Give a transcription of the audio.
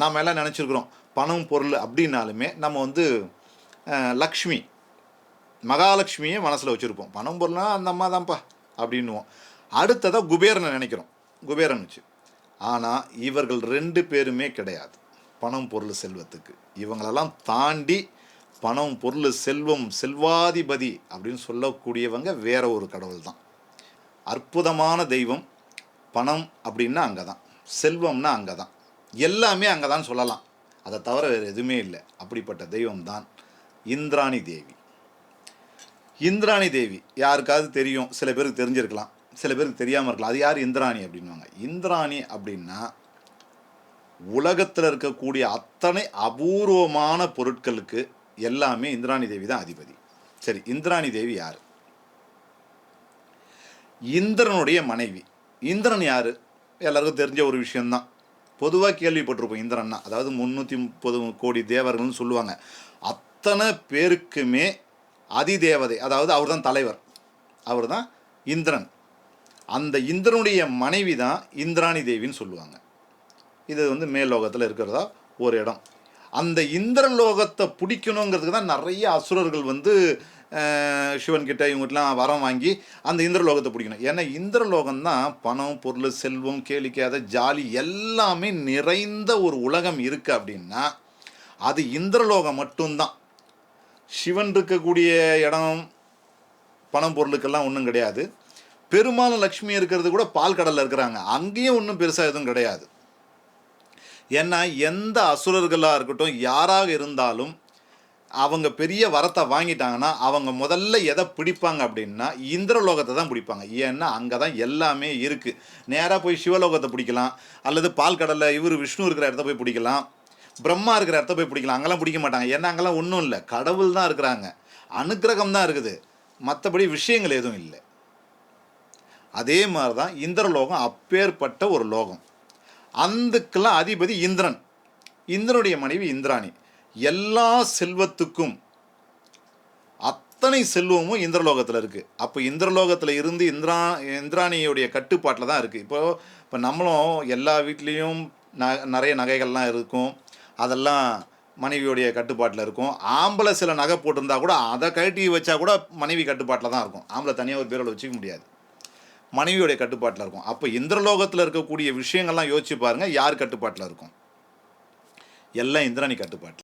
நாம் எல்லாம் நினச்சிருக்கிறோம். பணம் பொருள் அப்படின்னாலுமே நம்ம வந்து லக்ஷ்மி மகாலட்சுமியை மனசில் வச்சுருப்போம். பணம் பொருள்னா அந்த அம்மா தான்ப்பா அப்படின்னுவோம். அடுத்ததாக குபேரனை நினைக்கிறோம். குபேரன் வச்சு. ஆனால் இவர்கள் ரெண்டு பேருமே கிடையாது. பணம் பொருள் செல்வத்துக்கு. இவங்களெல்லாம் தாண்டி பணம் பொருள் செல்வம் செல்வாதிபதி அப்படின்னு சொல்லக்கூடியவங்க வேற ஒரு கடவுள் தான். அற்புதமான தெய்வம் பணம் அப்படின்னா அங்கே தான் செல்வம்னா அங்கே தான் எல்லாமே அங்கே தான் சொல்லலாம். அதை தவிர வேறு எதுவுமே இல்லை. அப்படிப்பட்ட தெய்வம் தான் இந்திராணி தேவி. இந்திராணி தேவி யாருக்காவது தெரியும்? சில பேருக்கு தெரிஞ்சிருக்கலாம். சில பேருக்கு தெரியாமல் இருக்கலாம். அது யார்? இந்திராணி அப்படின்வாங்க இந்திராணி அப்படின்னா உலகத்தில் இருக்கக்கூடிய அத்தனை அபூர்வமான பொருட்களுக்கு எல்லாமே இந்திராணி தேவி தான் அதிபதி. சரி இந்திராணி தேவி யார்? இந்திரனுடைய மனைவி. இந்திரன் யார்? எல்லாருக்கும் தெரிஞ்ச ஒரு விஷயந்தான் பொதுவாக கேள்விப்பட்டிருப்போம் இந்திரன்னா. அதாவது முந்நூற்றி முப்பது கோடி தேவர்கள்னு சொல்லுவாங்க. அத்தனை பேருக்குமே அதிதேவதை அதாவது அவர் தான் தலைவர். அவர் தான் இந்திரன். அந்த இந்திரனுடைய மனைவி தான் இந்திராணி தேவின்னு சொல்லுவாங்க. இது வந்து மேல்லோகத்தில் இருக்கிறதா? ஒரு இடம். அந்த இந்திரலோகத்தை பிடிக்கணுங்கிறதுக்கு தான் நிறைய அசுரர்கள் வந்து சிவன்கிட்ட இவங்ககிட்டலாம் வரம் வாங்கி அந்த இந்திரலோகத்தை பிடிக்கணும். ஏன்னா இந்திரலோகம் தான் பணம் பொருள் செல்வம் கேளிக்காத ஜாலி எல்லாமே நிறைந்த ஒரு உலகம் இருக்குது அப்படின்னா அது இந்திரலோகம் மட்டும்தான். சிவன் இருக்கக்கூடிய இடம் பணம் பொருளுக்கெல்லாம் ஒன்றும் கிடையாது. பெருமாளும் லக்ஷ்மி இருக்கிறது கூட பால் கடலில் இருக்கிறாங்க. அங்கேயும் ஒன்றும் பெருசாக எதுவும் கிடையாது. ஏன்னா எந்த அசுரர்களாக இருக்கட்டும் யாராக இருந்தாலும் அவங்க பெரிய வரத்தை வாங்கிட்டாங்கன்னா அவங்க முதல்ல எதை பிடிப்பாங்க அப்படின்னா இந்திரலோகத்தை தான் பிடிப்பாங்க. ஏன்னா அங்கே தான் எல்லாமே இருக்குது நேராக போய் சிவலோகத்தை பிடிக்கலாம். அல்லது பால் கடலில் இவர் விஷ்ணு இருக்கிற இடத்த போய் பிடிக்கலாம். பிரம்மா இருக்கிற இடத்த போய் பிடிக்கலாம். அங்கெல்லாம் பிடிக்க மாட்டாங்க. ஏன்னா அங்கெல்லாம் ஒன்றும் இல்லை. கடவுள் தான் இருக்கிறாங்க. அனுக்கிரகம் தான் இருக்குது. மற்றபடி விஷயங்கள் எதுவும் இல்லை. அதே மாதிரி தான் இந்திரலோகம் அப்பேற்பட்ட ஒரு லோகம். அந்துக்கெல்லாம் அதிபதி இந்திரன். இந்திரனுடைய மனைவி இந்திராணி. எல்லா செல்வத்துக்கும் அத்தனை செல்வமும் இந்திரலோகத்தில் இருக்குது அப்போ இந்திரலோகத்தில் இருந்து இந்திரா இந்திராணியுடைய கட்டுப்பாட்டில் தான் இருக்குது இப்போ இப்போ நம்மளும் எல்லா வீட்லேயும் ந நிறைய நகைகள்லாம் இருக்கும். அதெல்லாம் மனைவியுடைய கட்டுப்பாட்டில் இருக்கும். ஆம்பளை சில நகை போட்டிருந்தா கூட அதை கழட்டி வச்சா கூட மனைவி கட்டுப்பாட்டில் தான் இருக்கும். ஆம்பளை தனியாக ஒரு பேரோட வச்சுக்க முடியாது. மனைவியோடைய கட்டுப்பாட்டில் இருக்கும். அப்போ இந்திரலோகத்தில் இருக்கக்கூடிய விஷயங்கள்லாம் யோசிச்சு பாருங்கள் யார் கட்டுப்பாட்டில் இருக்கும்? எல்லாம் இந்திராணி கட்டுப்பாட்டில்.